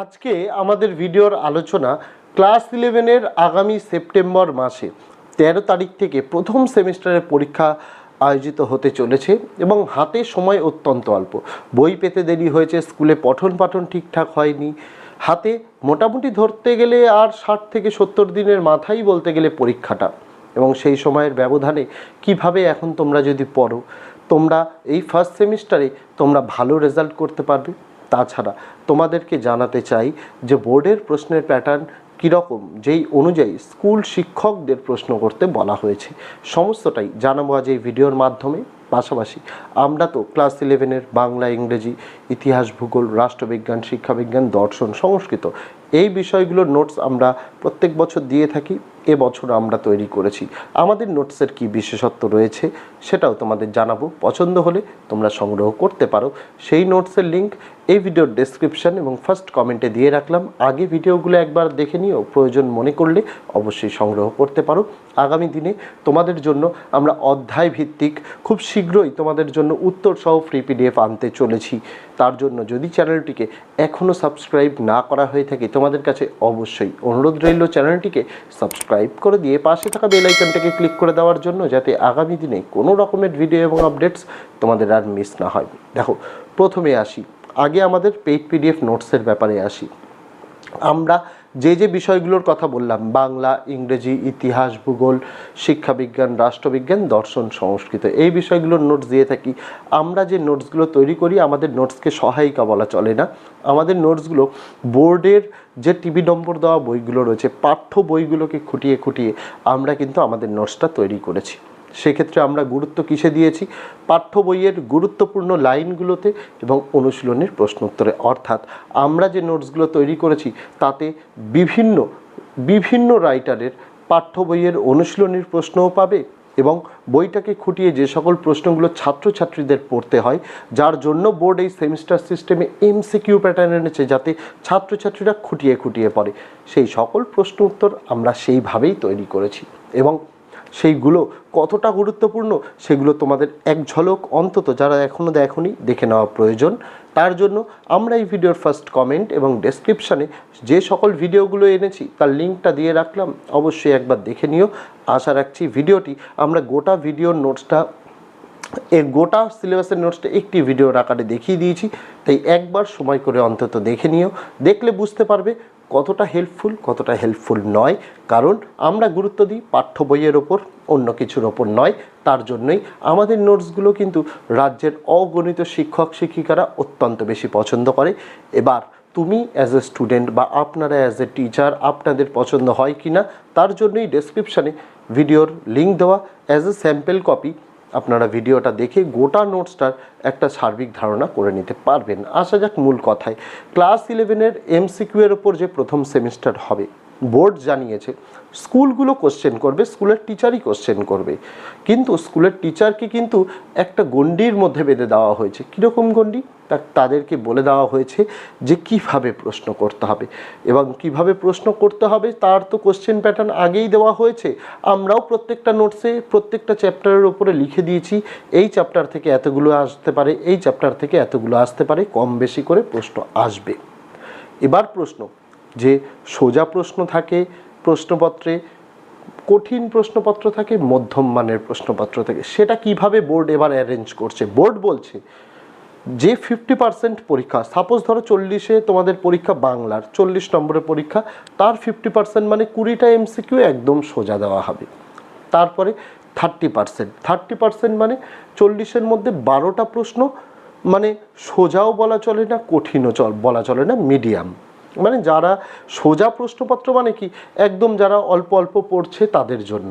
আজকে আমাদের ভিডিওর আলোচনা ক্লাস ইলেভেনের আগামী সেপ্টেম্বর মাসে তেরো তারিখ থেকে প্রথম সেমিস্টারের পরীক্ষা আয়োজিত হতে চলেছে এবং হাতে সময় অত্যন্ত অল্প। বই পেতে দেরি হয়েছে, স্কুলে পঠন পাঠন ঠিকঠাক হয়নি। হাতে মোটামুটি ধরতে গেলে আর ষাট থেকে সত্তর দিনের মাথায় বলতে গেলে পরীক্ষাটা। এবং সেই সময়ের ব্যবধানে কীভাবে এখন তোমরা যদি পড়ো, তোমরা এই ফার্স্ট সেমিস্টারে তোমরা ভালো রেজাল্ট করতে পারবে। তাছাড়া তোমাদেরকে জানাতে চাই যে বোর্ডের প্রশ্নের প্যাটার্ন কীরকম? যেই অনুযায়ী স্কুল শিক্ষকদের প্রশ্ন করতে বলা হয়েছে। সমস্তটাই জানাব আজ এই ভিডিওর মাধ্যমে। পাশাপাশি আমরা তো ক্লাস ইলেভেনের বাংলা, ইংরেজি, ইতিহাস, ভূগোল, রাষ্ট্রবিজ্ঞান, শিক্ষাবিজ্ঞান, দর্শন, সংস্কৃত এই বিষয়গুলোর নোটস আমরা প্রত্যেক বছর দিয়ে থাকি। এবছর আমরা তৈরি করেছি। আমাদের নোটসের কি বিশেষত্ব রয়েছে সেটাও তোমাদের জানাব। পছন্দ হলে তোমরা সংগ্রহ করতে পারো। সেই নোটসের লিঙ্ক এই ভিডিওর ডেসক্রিপশন এবং ফার্স্ট কমেন্টে দিয়ে রাখলাম। আগে ভিডিওগুলো একবার দেখে নিও, প্রয়োজন মনে করলে অবশ্যই সংগ্রহ করতে পারো। আগামী দিনে তোমাদের জন্য আমরা অধ্যায় ভিত্তিক খুব শীঘ্রই তোমাদের জন্য উত্তর সহ ফ্রি পিডিএফ আনতে চলেছি। তার জন্য যদি চ্যানেলটিকে এখনও সাবস্ক্রাইব না করা হয়ে থাকে, তোমাদের কাছে অবশ্যই অনুরোধ রইল চ্যানেলটিকে সাবস্ক্রাইব করে দিয়ে পাশে থাকা বেল আইকনটাকে ক্লিক করে দেওয়ার জন্য যাতে আগামী দিনে কোনো রকমের ভিডিও এবং আপডেটস তোমাদের আর মিস না হয়। দেখো, প্রথমে আসি। আগে আমাদের পেইড পিডিএফ নোটসের ব্যাপারে আসি। আমরা যে যে বিষয়গুলোর কথা বললাম, বাংলা, ইংরেজি, ইতিহাস, ভূগোল, শিক্ষাবিজ্ঞান, রাষ্ট্রবিজ্ঞান, দর্শন, সংস্কৃত, এই বিষয়গুলোর নোটস দিয়ে থাকি। আমরা যে নোটসগুলো তৈরি করি, আমাদের নোটসকে সহায়িকা বলা চলে না। আমাদের নোটসগুলো বোর্ডের যে টিভি নম্বর দেওয়া বইগুলো রয়েছে, পাঠ্য বইগুলোকে খুঁটিয়ে খুঁটিয়ে আমরা কিন্তু আমাদের নোটসটা তৈরি করেছি। সেক্ষেত্রে আমরা গুরুত্ব কিসে দিয়েছি? পাঠ্য বইয়ের গুরুত্বপূর্ণ লাইনগুলোতে এবং অনুশীলনের প্রশ্নোত্তরে অর্থাৎ আমরা যে নোটসগুলো তৈরি করেছি, তাতে বিভিন্ন বিভিন্ন রাইটারের পাঠ্য বইয়ের অনুশীলনীর প্রশ্নও পাবে এবং বইটাকে খুঁটিয়ে যে সকল প্রশ্নগুলো ছাত্রছাত্রীদের পড়তে হয়, যার জন্য বোর্ড এই সেমিস্টার সিস্টেমে এমসিকিউ প্যাটার্ন এনেছে যাতে ছাত্রছাত্রীরা খুঁটিয়ে খুঁটিয়ে পড়ে। সেই সকল প্রশ্ন উত্তর আমরা সেইভাবেই তৈরি করেছি এবং সেইগুলো কতটা গুরুত্বপূর্ণ সেগুলো তোমাদের এক ঝলক অন্তত যারা এখনও দেখনি দেখে নেওয়া প্রয়োজন। তার জন্য আমরা এই ভিডিওর ফার্স্ট কমেন্ট এবং ডেসক্রিপশানে যে সকল ভিডিওগুলো এনেছি তার লিঙ্কটা দিয়ে রাখলাম, অবশ্যই একবার দেখে নিও। আশা রাখছি ভিডিওটি আমরা গোটা ভিডিওর নোটসটা এর গোটা সিলেবাসের নোটসটা একটি ভিডিওর আকারে দেখিয়ে দিয়েছি। তাই একবার সময় করে অন্তত দেখে নিও। দেখলে বুঝতে পারবে কতটা হেল্পফুল কতটা হেল্পফুল নয়। কারণ আমরা গুরুত্ব দিই পাঠ্য বইয়ের ওপর, অন্য কিছুর ওপর নয়। তার জন্যই আমাদের নোটসগুলো কিন্তু রাজ্যের অগণিত শিক্ষক, শিক্ষিকারা অত্যন্ত বেশি পছন্দ করে। এবার তুমি অ্যাজ এ স্টুডেন্ট বা আপনারা অ্যাজ এ টিচার আপনাদের পছন্দ হয় কি না তার জন্যই ডেসক্রিপশানে ভিডিওর লিঙ্ক দেওয়া। অ্যাজ এ স্যাম্পেল কপি আপনারা ভিডিওটা দেখে গোটা নোটসটার একটা সার্বিক ধারণা করে নিতে পারবেন। আসা যাক মূল কথায়। ক্লাস ইলেভেনের এমসিকিউ এর ওপর যে প্রথম সেমিস্টার হবে বোর্ড জানিয়েছে, স্কুলগুলো কোশ্চেন করবে, স্কুলের টিচারই কোশ্চেন করবে। কিন্তু স্কুলের টিচারকে কিন্তু একটা গণ্ডির মধ্যে বেঁধে দেওয়া হয়েছে। কীরকম গণ্ডি? তা, তাদেরকে বলে দেওয়া হয়েছে যে কীভাবে প্রশ্ন করতে হবে। এবং কীভাবে প্রশ্ন করতে হবে তার তো কোশ্চেন প্যাটার্ন আগেই দেওয়া হয়েছে। আমরাও প্রত্যেকটা নোটসে প্রত্যেকটা চ্যাপ্টারের ওপরে লিখে দিয়েছি। এই চ্যাপ্টার থেকে এতগুলো আসতে পারে, এই চ্যাপ্টার থেকে এতগুলো আসতে পারে, কম বেশি করে প্রশ্ন আসবে। এবার প্রশ্ন। যে সোজা প্রশ্ন থাকে প্রশ্নপত্রে, কঠিন প্রশ্নপত্র থাকে, মধ্যম মানের প্রশ্নপত্র থাকে। সেটা কীভাবে বোর্ড এবার অ্যারেঞ্জ করছে? বোর্ড বলছে, যে ফিফটি পার্সেন্ট পরীক্ষা সাপোজ ধরো চল্লিশে তোমাদের পরীক্ষা বাংলার, চল্লিশ নম্বরের পরীক্ষা, তার ফিফটি পার্সেন্ট মানে কুড়িটা এমসিকিউ একদম সোজা দেওয়া হবে। তারপরে থার্টি পার্সেন্ট থার্টি পার্সেন্ট মানে চল্লিশের মধ্যে বারোটা প্রশ্ন মানে সোজাও বলা চলে না, কঠিনও চল, বলা চলে না মিডিয়াম মানে যারা সোজা প্রশ্নপত্র মানে কি? একদম যারা অল্প অল্প পড়ছে তাদের জন্য।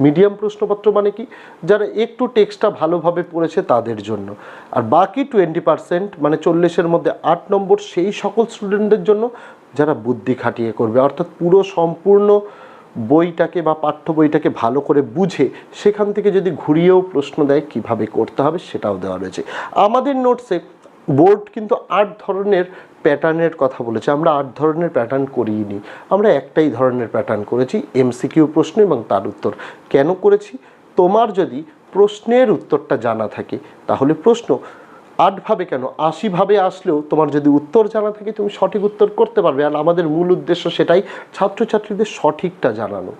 মিডিয়াম প্রশ্নপত্র মানে কি? যারা একটু টেক্সটটা ভালোভাবে পড়েছে তাদের জন্য। আর বাকি টোয়েন্টি পার্সেন্ট মানে চল্লিশের মধ্যে আট নম্বর সেই সকল স্টুডেন্টদের জন্য যারা বুদ্ধি খাটিয়ে করবে। অর্থাৎ পুরো সম্পূর্ণ বইটাকে বা পাঠ্য বইটাকে ভালো করে বুঝে সেখান থেকে যদি ঘুরিয়েও প্রশ্ন দেয় কীভাবে করতে হবে সেটাও দেওয়া রয়েছে। আমাদের নোটসে বোর্ড কিন্তু আট ধরনের প্যাটার্নের কথা বলেছে। আমরা আট ধরনের প্যাটার্ন করিনি। আমরা একটাই ধরনের প্যাটার্ন করেছি এমসিকিউ প্রশ্ন এবং তার উত্তর। কেন করেছি? তোমার যদি প্রশ্নের উত্তরটা জানা থাকে, তাহলে প্রশ্ন। আটভাবে কেন? আশিভাবে আসলেও তোমার যদি উত্তর জানা থাকে, তুমি সঠিক উত্তর করতে পারবে। আর আমাদের মূল উদ্দেশ্য সেটাই, ছাত্রছাত্রীদের সঠিকটা জানানো।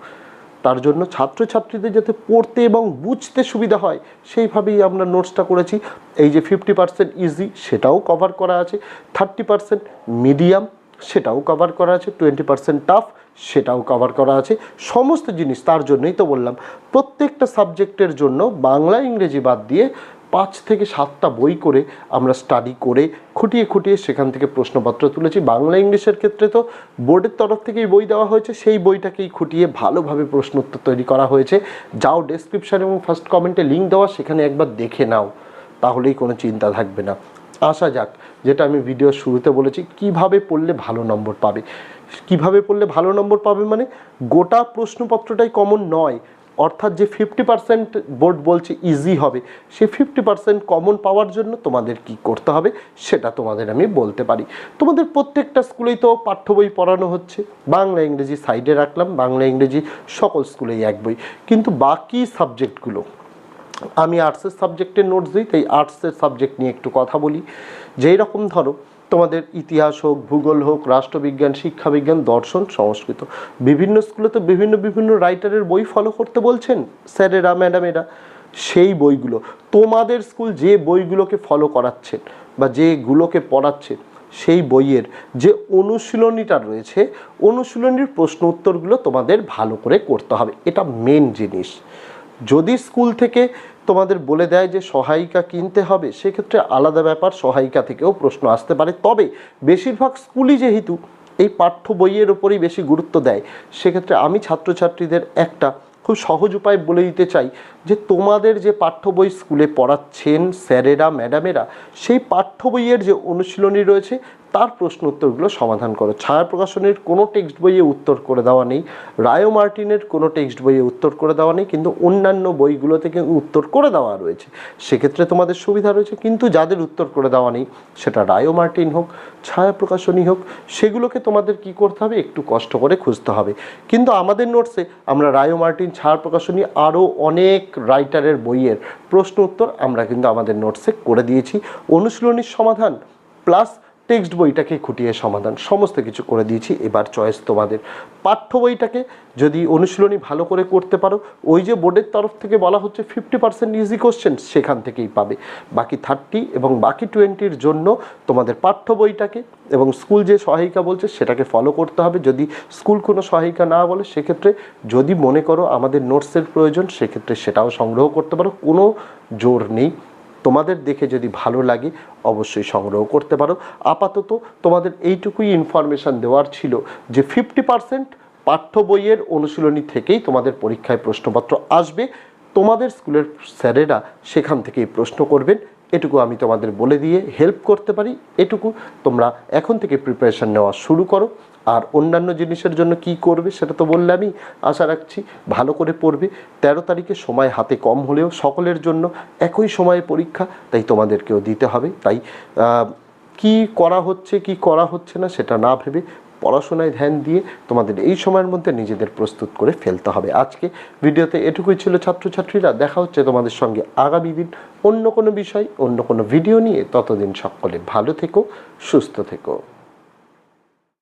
তার জন্য ছাত্রছাত্রীদের যাতে পড়তে এবং বুঝতে সুবিধা হয়, সেইভাবেই আমরা নোটসটা করেছি। এই যে ফিফটি পার্সেন্ট ইজি সেটাও কভার করা আছে। থার্টি পার্সেন্ট মিডিয়াম সেটাও কভার করা আছে। টোয়েন্টি পার্সেন্ট টাফ সেটাও কভার করা আছে। সমস্ত জিনিস, তার জন্যই তো বললাম, প্রত্যেকটা সাবজেক্টের জন্য বাংলা, ইংরেজি বাদ দিয়ে পাঁচ থেকে সাতটা বই করে আমরা স্টাডি করে খুঁটিয়ে খুঁটিয়ে সেখান থেকে প্রশ্নপত্র তুলেছি। বাংলা, ইংলিশের ক্ষেত্রে তো বোর্ডের তরফ থেকেই বই দেওয়া হয়েছে, সেই বইটাকেই খুঁটিয়ে ভালোভাবে প্রশ্ন উত্তর তৈরি করা হয়েছে। যাও ডেসক্রিপশন এবং ফার্স্ট কমেন্টে লিঙ্ক দেওয়া, সেখানে একবার দেখে নাও, তাহলেই কোনো চিন্তা থাকবে না। আসা যাক, যেটা আমি ভিডিওর শুরুতে বলেছি, কীভাবে পড়লে ভালো নম্বর পাবে? কীভাবে পড়লে ভালো নম্বর পাবে মানে গোটা প্রশ্নপত্রটাই কমন নয় অর্থাৎ যে ফিফটি পার্সেন্ট বোর্ড বলছে ইজি হবে, সে ফিফটি পার্সেন্ট কমন পাওয়ার জন্য তোমাদের কি করতে হবে সেটা তোমাদের আমি বলতে পারি। তোমাদের প্রত্যেকটা স্কুলেই তো পাঠ্য বই পড়ানো হচ্ছে, বাংলা, ইংরেজি সাইডে রাখলাম, বাংলা, ইংরেজি সকল স্কুলেই এক বই। কিন্তু বাকি সাবজেক্টগুলো আমি আর্টসের সাবজেক্টের নোটস দিই, তাই আর্টসের সাবজেক্ট নিয়ে একটু কথা বলি। যেই রকম ধরো তোমাদের ইতিহাস হোক, ভূগোল হোক, রাষ্ট্রবিজ্ঞান, শিক্ষাবিজ্ঞান, দর্শন, সংস্কৃত, বিভিন্ন স্কুলে তো বিভিন্ন বিভিন্ন রাইটারের বই ফলো করতে বলছেন স্যারেরা ম্যাডামেরা সেই বইগুলো, তোমাদের স্কুল যে বইগুলোকে ফলো করাচ্ছেন বা যেগুলোকে পড়াচ্ছেন, সেই বইয়ের যে অনুশীলনীটা রয়েছে, অনুশীলনীর প্রশ্ন উত্তরগুলো তোমাদের ভালো করে করতে হবে। এটা মেন জিনিস। যদি স্কুল থেকে তোমাদের বলে দেয় যে সহায়িকা কিনতে হবে, সেক্ষেত্রে আলাদা ব্যাপার, সহায়িকা থেকেও প্রশ্ন আসতে পারে। তবে বেশিরভাগ স্কুলই যেহেতু এই পাঠ্য বইয়ের ওপরেই বেশি গুরুত্ব দেয়, সেক্ষেত্রে আমি ছাত্রছাত্রীদের একটা খুব সহজ উপায় বলে দিতে চাই যে তোমাদের যে পাঠ্য বই স্কুলে পড়াচ্ছেন স্যারেরা, ম্যাডামেরা, সেই পাঠ্য বইয়ের যে অনুশীলনী রয়েছে তার প্রশ্ন উত্তরগুলো সমাধান করো। ছায়া প্রকাশনের কোনো টেক্সট বইয়ে উত্তর করে দেওয়া নেই। রায়ো মার্টিনের কোনো টেক্সট বইয়ে উত্তর করে দেওয়া নেই, কিন্তু অন্যান্য বইগুলো থেকে উত্তর করে দেওয়া রয়েছে। সেক্ষেত্রে তোমাদের সুবিধা রয়েছে, কিন্তু যাদের উত্তর করে দেওয়া নেই, সেটা রায়ো মার্টিন হোক, ছায়া প্রকাশনী হোক, সেগুলোকে তোমাদের কি করতে হবে? একটু কষ্ট করে খুঁজতে হবে। কিন্তু আমাদের নোটসে আমরা রায়ো মার্টিন, ছায়া প্রকাশনী, আরও অনেক রাইটারের বইয়ের প্রশ্ন উত্তর আমরা কিন্তু আমাদের নোটসে করে দিয়েছি। অনুশীলনীর সমাধান, প্লাস টেক্সট বইটাকে খুঁটিয়ে সমাধান সমস্ত কিছু করে দিয়েছি। এবার চয়েস তোমাদের। পাঠ্য বইটাকে যদি অনুশীলনী ভালো করে করতে পারো, ওই যে বোর্ডের তরফ থেকে বলা হচ্ছে ফিফটি পার্সেন্ট ইজি কোশ্চেন সেখান থেকেই পাবে। বাকি থার্টি এবং বাকি টোয়েন্টির জন্য তোমাদের পাঠ্য বইটাকে এবং স্কুল যে সহায়িকা বলছে, সেটাকে ফলো করতে হবে। যদি স্কুল কোনো সহায়িকা না বলে, সেক্ষেত্রে যদি মনে করো আমাদের নোটসের প্রয়োজন, সেক্ষেত্রে সেটাও সংগ্রহ করতে পারো। কোনো জোর নেই। তোমাদের দেখে যদি ভালো লাগে, অবশ্যই সংগ্রহ করতে পারো। আপাতত তোমাদের এইটুকুই ইনফরমেশান দেওয়ার ছিল যে ফিফটি পার্সেন্ট পাঠ্য বইয়ের অনুশীলনী থেকেই তোমাদের পরীক্ষায় প্রশ্নপত্র আসবে। তোমাদের স্কুলের স্যারেরা সেখান থেকেই প্রশ্ন করবেন। এটুকু আমি তোমাদের বলে দিয়ে হেল্প করতে পারি, এটুকু তোমরা এখন থেকে প্রিপারেশান নেওয়া শুরু করো। আর অন্যান্য জিনিসের জন্য কি করবে সেটা তো বললে আমি আশা রাখছি ভালো করে পড়বে। তেরো তারিখে সময় হাতে কম হলেও সকলের জন্য একই সময়ে পরীক্ষা, তাই তোমাদেরকেও দিতে হবে। তাই কি করা হচ্ছে, কি করা হচ্ছে না সেটা না ভেবে পড়াশোনায় ধ্যান দিয়ে তোমাদের এই সময়ের মধ্যে নিজেদের প্রস্তুত করে ফেলতে হবে। আজকে ভিডিওতে এটুকুই ছিল ছাত্রছাত্রীরা। দেখা হচ্ছে তোমাদের সঙ্গে আগামী দিন অন্য কোনো বিষয়, অন্য কোনো ভিডিও নিয়ে। ততদিন সকলে ভালো থেকো, সুস্থ থেকো।